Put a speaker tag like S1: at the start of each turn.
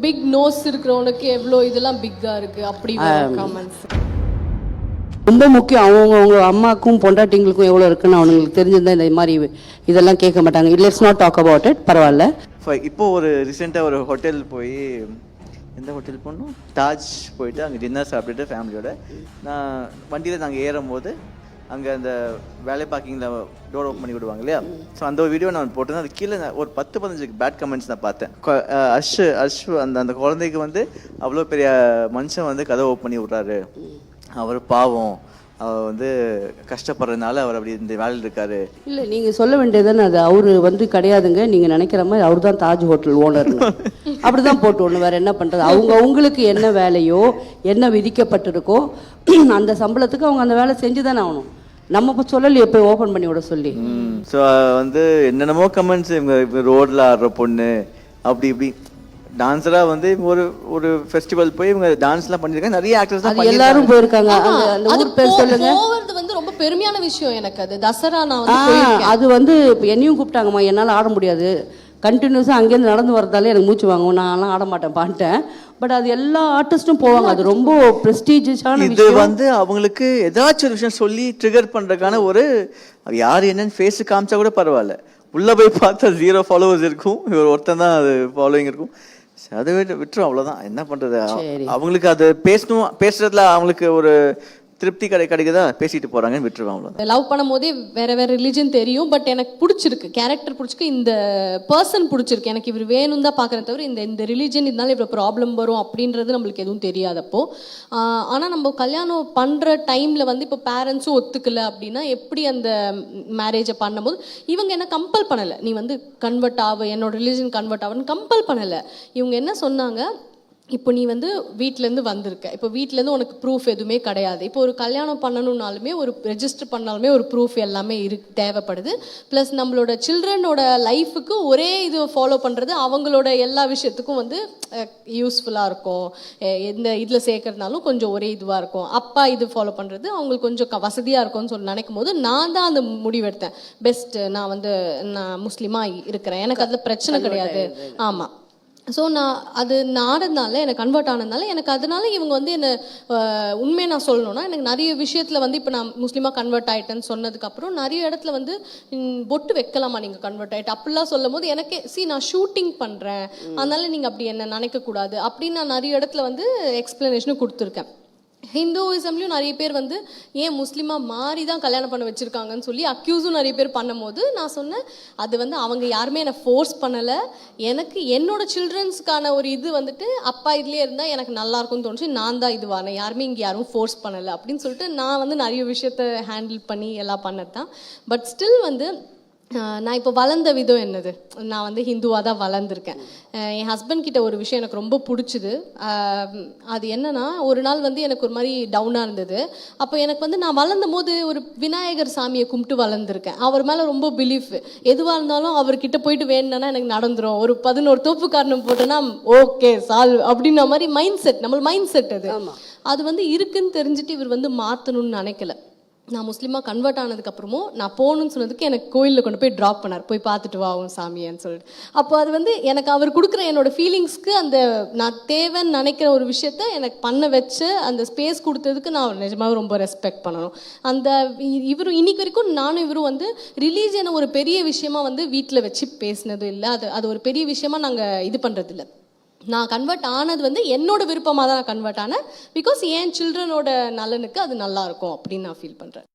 S1: Big nose இருக்கிறவனுக்கு எவ்வளோ இதெல்லாம் பிக்கா இருக்கு? அப்படி கமெண்ட்ஸ்
S2: ரொம்ப முக்கியம். அவங்க அவங்க அம்மாக்கும் பொண்டாட்டிங்களுக்கும் எவ்வளோ இருக்குன்னு அவங்களுக்கு தெரிஞ்சிருந்தா இந்த மாதிரி இதெல்லாம் கேட்க மாட்டாங்க. Let's not talk about it பரவாயில்ல.
S3: இப்போ ஒரு ரீசெண்டாக ஒரு ஹோட்டல் போய் எந்த ஹோட்டல் போனோம்? தாஜ் போயிட்டு அங்கே டின்னர் சாப்பிட்டுட்டு ஃபேமிலியோட நான் வண்டியில் நாங்கள் ஏறும்போது அங்கே அந்த வேலை பார்க்கிங்கில் டோர் ஓப்பன் பண்ணி விடுவாங்க இல்லையா? ஸோ அந்த ஒரு வீடியோ நான் போட்டேன் அது கீழே ஒரு பத்து பதினஞ்சு பேட் கமெண்ட்ஸ் நான் பார்த்தேன். அஷ் அஷ் அந்த அந்த குழந்தைக்கு வந்து அவ்வளோ பெரிய மனுஷன் வந்து கதை ஓப்பன் பண்ணி விட்றாரு. அவர் பாவம். அவர் வந்து கஷ்டப்படுறதுனால அவர் அப்படி இந்த வேலையில் இருக்காரு.
S2: இல்லை நீங்கள் சொல்ல வேண்டியதுன்னு அது அவர் வந்து கிடையாதுங்க. நீங்கள் நினைக்கிற மாதிரி அவர் தான் தாஜ் ஹோட்டல் ஓனர் அப்படி தான் போட்டு ஒன்று வேறு என்ன பண்ணுறது அவங்க அவங்களுக்கு என்ன வேலையோ என்ன விதிக்கப்பட்டிருக்கோ அந்த சம்பளத்துக்கு அவங்க அந்த வேலை செஞ்சு தானே ஆகணும். நம்ம இப்போ சொல்லலையே போய் ஓப்பன் பண்ணி விட சொல்லி.
S3: ஸோ வந்து என்னென்னமோ கமெண்ட்ஸ் இவங்க ரோட்ல ஆடுற பொண்ணு அப்படி இப்படி. டான்ஸரா வந்து ஒரு ஒரு ஃபெஸ்டிவல் போய் இவங்க டான்ஸ்லாம் பண்ணிருக்காங்க. நிறைய ஆக்டர்ஸ் தான்
S2: அது எல்லாரும் போயிருக்காங்க. அந்த ஊர் பேர் சொல்லுங்க.
S1: வந்து ரொம்ப பெருமையான விஷயம் எனக்கு. அது தசரா நான்
S2: அது வந்து இப்போ என்னையும் கூப்பிட்டாங்கம்மா. என்னால் ஆட முடியாது. கண்டினியூஸாக அங்கேருந்து நடந்து வரதாலே எனக்கு மூச்சு வாங்கும். நான்லாம் ஆட மாட்டேன் பாட்டேன். பட் அது எல்லா ஆர்டிஸ்ட்டும் போவாங்க. அது ரொம்ப ப்ரெஸ்டீஜியஸான
S3: இது வந்து அவங்களுக்கு ஏதாச்சும் ஒரு விஷயம் சொல்லி ட்ரிகர் பண்றதுக்கான ஒரு யார் என்னன்னு ஃபேஸ் காமிச்சா கூட பரவாயில்ல. உள்ள போய் பார்த்தா ஜீரோ ஃபாலோவர்ஸ் இருக்கும். இவர் ஒருத்தன் தான் அது ஃபாலோயிங் இருக்கும். அதை விட்டு விட்டுரும் அவ்வளவுதான். என்ன பண்றது?
S2: சரி.
S3: அவங்களுக்கு அது பேசணும் பேசுறதுல அவங்களுக்கு ஒரு திருப்தி கிடை கிடைக்குதா பேசிட்டு போறாங்கன்னு விட்டுருவாங்க
S1: லவ் பண்ணும்போதே வேற வேற ரிலிஜன் தெரியும் பட் எனக்கு பிடிச்சிருக்கு. கேரக்டர் பிடிச்சிருக்கு. இந்த பர்சன் பிடிச்சிருக்கு. எனக்கு இவர் வேணும் தான் பார்க்குறேன் தவிர இந்த இந்த ரிலிஜன் இதனால இவ்வளோ ப்ராப்ளம் வரும் அப்படின்றது நம்மளுக்கு எதுவும் தெரியாதப்போ ஆஹ் ஆனா நம்ம கல்யாணம் பண்ற டைம்ல வந்து இப்போ பேரண்ட்ஸும் ஒத்துக்கல அப்படின்னா எப்படி அந்த மேரேஜை பண்ணும்போது இவங்க என்ன கம்பல் பண்ணல. நீ வந்து கன்வெர்ட் ஆக என்னோட ரிலிஜன் கன்வெர்ட் ஆகுன்னு கம்பல் பண்ணல. இவங்க என்ன சொன்னாங்க? இப்போ நீ வந்து வீட்டிலேருந்து வந்திருக்க. இப்போ வீட்டிலேருந்து உனக்கு ப்ரூஃப் எதுவுமே கிடையாது. இப்போ ஒரு கல்யாணம் பண்ணணும்னாலுமே ஒரு ரெஜிஸ்டர் பண்ணாலுமே ஒரு ப்ரூஃப் எல்லாமே இரு தேவைப்படுது. ப்ளஸ் நம்மளோட சில்ட்ரனோட லைஃபுக்கு ஒரே இது ஃபாலோ பண்ணுறது அவங்களோட எல்லா விஷயத்துக்கும் வந்து யூஸ்ஃபுல்லாக இருக்கும். எந்த இதில் சேர்க்கறதுனாலும் கொஞ்சம் ஒரே இதுவாக இருக்கும். அப்பா இது ஃபாலோ பண்ணுறது அவங்களுக்கு கொஞ்சம் க வசதியாக இருக்கும்னு சொல்லி நினைக்கும் போது நான் தான் அந்த முடிவெடுத்தேன். பெஸ்ட் நான் வந்து நான் முஸ்லீமாக இருக்கிறேன். எனக்கு அதில் பிரச்சனை கிடையாது. ஆமாம் ஸோ நான் அது நாடுனால எனக்கு கன்வெர்ட் ஆனதுனால எனக்கு அதனால இவங்க வந்து என்ன உண்மையை நான் சொல்லணும்னா எனக்கு நிறைய விஷயத்தில் வந்து இப்போ நான் முஸ்லீமாக கன்வெர்ட் ஆயிட்டேன்னு சொன்னதுக்கப்புறம் நிறைய இடத்துல வந்து பொட்டு வைக்கலாமா நீங்கள் கன்வெர்ட் ஆயிட்டு? அப்படிலாம் சொல்லும் போது எனக்கே சி நான் ஷூட்டிங் பண்ணுறேன் அதனால நீங்கள் அப்படி என்ன நினைக்கக்கூடாது? அப்படின்னு நான் நிறைய இடத்துல வந்து எக்ஸ்பிளனேஷனும் கொடுத்துருக்கேன். ஹிந்துவிசம்லையும் நிறைய பேர் வந்து ஏன் முஸ்லீமாக மாறி தான் கல்யாணம் பண்ண வச்சுருக்காங்கன்னு சொல்லி அக்யூஸும் நிறைய பேர் பண்ணும்போது நான் சொன்னேன் அது வந்து அவங்க யாருமே என்னை ஃபோர்ஸ் பண்ணலை. எனக்கு என்னோட சில்ட்ரன்ஸ்க்கான ஒரு இது வந்துட்டு அப்பா இதுலேயே இருந்தால் எனக்கு நல்லாயிருக்கும்னு தோணுச்சு. நான் தான் இது வரேன். யாருமே இங்கே யாரும் ஃபோர்ஸ் பண்ணலை. அப்படின்னு சொல்லிட்டு நான் வந்து நிறைய விஷயத்த ஹேண்டில் பண்ணி எல்லாம் பண்ணது தான் பட் ஸ்டில் வந்து நான் இப்போ வளர்ந்த விதம் என்னது? நான் வந்து ஹிந்துவாக தான் வளர்ந்துருக்கேன். என் ஹஸ்பண்ட் கிட்ட ஒரு விஷயம் எனக்கு ரொம்ப பிடிச்சிது. அது என்னன்னா ஒரு நாள் வந்து எனக்கு ஒரு மாதிரி டவுனாக இருந்தது. அப்போ எனக்கு வந்து நான் வளர்ந்த போது ஒரு விநாயகர் சாமியை கும்பிட்டு வளர்ந்துருக்கேன். அவர் மேலே ரொம்ப பிலீஃப் எதுவாக இருந்தாலும் அவர்கிட்ட போயிட்டு வேணும்னா எனக்கு நடந்துரும். ஒரு பதினோரு தோப்பு காரணம் போட்டேன்னா ஓகே சால்வ் அப்படின்ன மாதிரி மைண்ட் செட் நம்ம மைண்ட் செட் அது அது வந்து இருக்குன்னு தெரிஞ்சுட்டு இவர் வந்து மாற்றணும்னு நினைக்கல. நான் முஸ்லீமாக கன்வெர்ட் ஆனதுக்கப்புறமும் நான் போகணும்னு சொன்னதுக்கு எனக்கு கோயிலில் கொண்டு போய் ட்ராப் பண்ணார். போய் பார்த்துட்டு வாவும் சாமியான்னு சொல்லிட்டு. அப்போ அது வந்து எனக்கு அவர் கொடுக்குற என்னோட ஃபீலிங்ஸ்க்கு அந்த நான் தேவைன்னு நினைக்கிற ஒரு விஷயத்த எனக்கு பண்ண வச்சு அந்த ஸ்பேஸ் கொடுத்ததுக்கு நான் நிஜமாக ரொம்ப ரெஸ்பெக்ட் பண்ணணும். அந்த இ- இவரும் இன்னைக்கு வரைக்கும் நானும் இவரும் வந்து ரிலீஜியனை ஒரு பெரிய விஷயமா வந்து வீட்டில் வச்சு பேசினதும் இல்லை. அது அது ஒரு பெரிய விஷயமா நாங்கள் இது பண்ணுறதில்ல நான் கன்வெர்ட் ஆனது வந்து என்னோட விருப்பமாக தான் நான் கன்வெர்ட் ஆனேன். பிகாஸ் என் சில்ட்ரனோட நலனுக்கு அது நல்லாயிருக்கும் அப்படின்னு நான் ஃபீல் பண்ணுறேன்